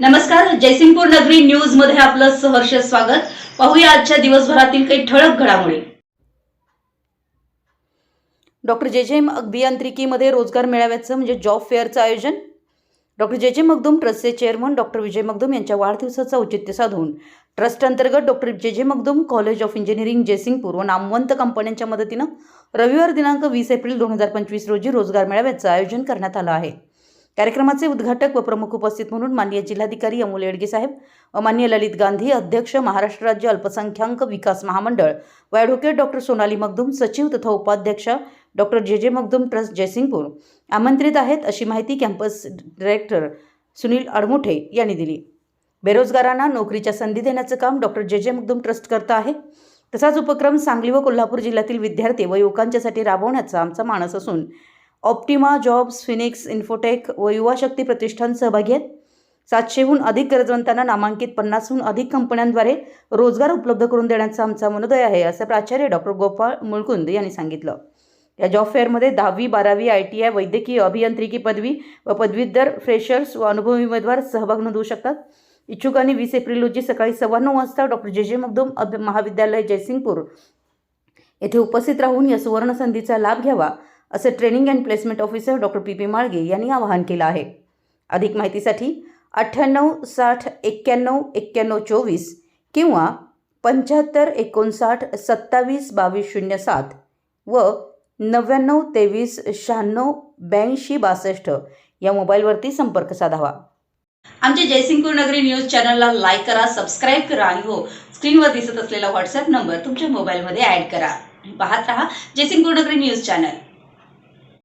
नमस्कार जयसिंगपूर नगरी न्यूजमध्ये आपलं सहर्ष स्वागत. पाहूया आजच्या दिवसभरातील काही ठळक घडामोडी. डॉक्टर जे जे अभियांत्रिकीमध्ये रोजगार मेळाव्याचं म्हणजे जॉब फेअरचं आयोजन. डॉक्टर जे जे मगदूम ट्रस्टचे चेअरमन डॉक्टर विजय मगदूम यांच्या वाढदिवसाचं औचित्य साधून. ट्रस्ट अंतर्गत doctor J J Magdum college of engineering Jaysingpur व नामवंत कंपन्यांच्या मदतीनं रविवार दिनांक वीस एप्रिल दोन हजार पंचवीस रोजी रोजगार मेळाव्याचं आयोजन करण्यात आलं आहे. कार्यक्रमाचे उद्घाटक व प्रमुख उपस्थित म्हणून मान्य जिल्हाधिकारी अमोल येडगे साहेब व मान्य ललित गांधी अध्यक्ष महाराष्ट्र राज्य अल्पसंख्याक विकास महामंडळ व ॲडव्होकेट डॉक्टर सोनाली मगदूम सचिव तथा उपाध्यक्ष doctor J J Magdum trust Jaysingpur. आमंत्रित आहेत अशी माहिती कॅम्पस डायरेक्टर सुनील अडमुठे यांनी दिली. बेरोजगारांना नोकरीच्या संधी देण्याचं काम doctor J J Magdum trust करत आहे. तसाच उपक्रम सांगली व कोल्हापूर जिल्ह्यातील विद्यार्थी व युवकांच्यासाठी राबवण्याचा आमचा मानस असून ऑप्टिमा जॉब्स फिनिक्स इन्फोटेक व युवा शक्ती प्रतिष्ठान सहभागी आहेत. सातशेहून अधिक गरजवंतांना नामांकित पन्नासहून अधिक कंपन्यांद्वारे रोजगार उपलब्ध करून देण्याचा आमचा मनोदय आहे असं प्राचार्य डॉक्टर गोपाळ मुळकुंद यांनी सांगितलं. या जॉब फेअरमध्ये दहावी बारावी आय टी आय वैद्यकीय अभियांत्रिकी पदवी व पदवीधर फ्रेशर्स व अनुभवी उमेदवार सहभाग नोंदवू शकतात. इच्छुकांनी वीस एप्रिल रोजी सकाळी सव्वा नऊ वाजता डॉक्टर जे जे मगदूम अभ महाविद्यालय जयसिंगपूर येथे उपस्थित राहून या सुवर्ण संधीचा लाभ घ्यावा असं training and placement officer doctor P P Malge यांनी आवाहन केलं आहे. अधिक माहितीसाठी अठ्ठ्याण्णव साठ एक्क्याण्णव एक्क्याण्णव चोवीस किंवा पंच्याहत्तर एकोणसाठ सत्तावीस बावीस शून्य सात व नव्याण्णव तेवीस शहाण्णव ब्याऐंशी बासष्ट या मोबाईलवरती संपर्क साधावा. आमच्या जयसिंगपूर नगरी न्यूज चॅनलला लाईक करा सबस्क्राईब करा आणि हो स्क्रीनवर दिसत असलेला व्हॉट्सअप नंबर तुमच्या मोबाईलमध्ये ॲड करा. पाहत राहा जयसिंगपूर नगरी न्यूज चॅनल.